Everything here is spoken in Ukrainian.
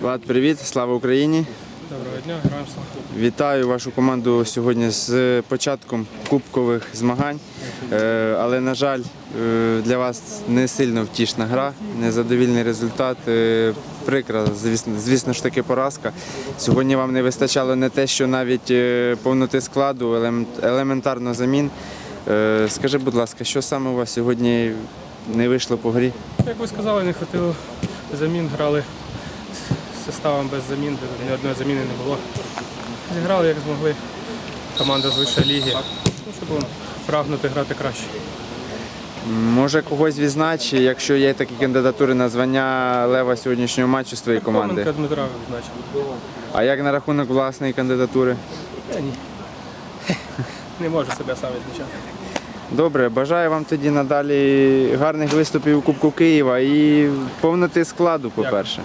Влад, привіт, слава Україні! Доброго дня, граємо слава. Вітаю вашу команду сьогодні з початком кубкових змагань. Е, Але, на жаль, е, для вас не сильно втішна гра, незадовільний результат. Е, Прикра, звісно, звісно ж таки, поразка. Сьогодні вам не вистачало не те, що навіть повноти складу, елем- елементарно замін. Скажи, будь ласка, що саме у вас сьогодні не вийшло по грі? Як ви сказали, не хватило замін, грали з составом без замін, де ні одної заміни не було. Зіграли як змогли. Команда з вищої ліги. Ну, щоб прагнути грати краще. Може когось відзнач, якщо є такі кандидатури на звання лева сьогоднішнього матчу з твоєї команди. Дмитра значить. А як на рахунок власної кандидатури? Та ні. Не можу себе сам відзначати. Добре, бажаю вам тоді надалі гарних виступів у Кубку Києва і повноти складу, по-перше.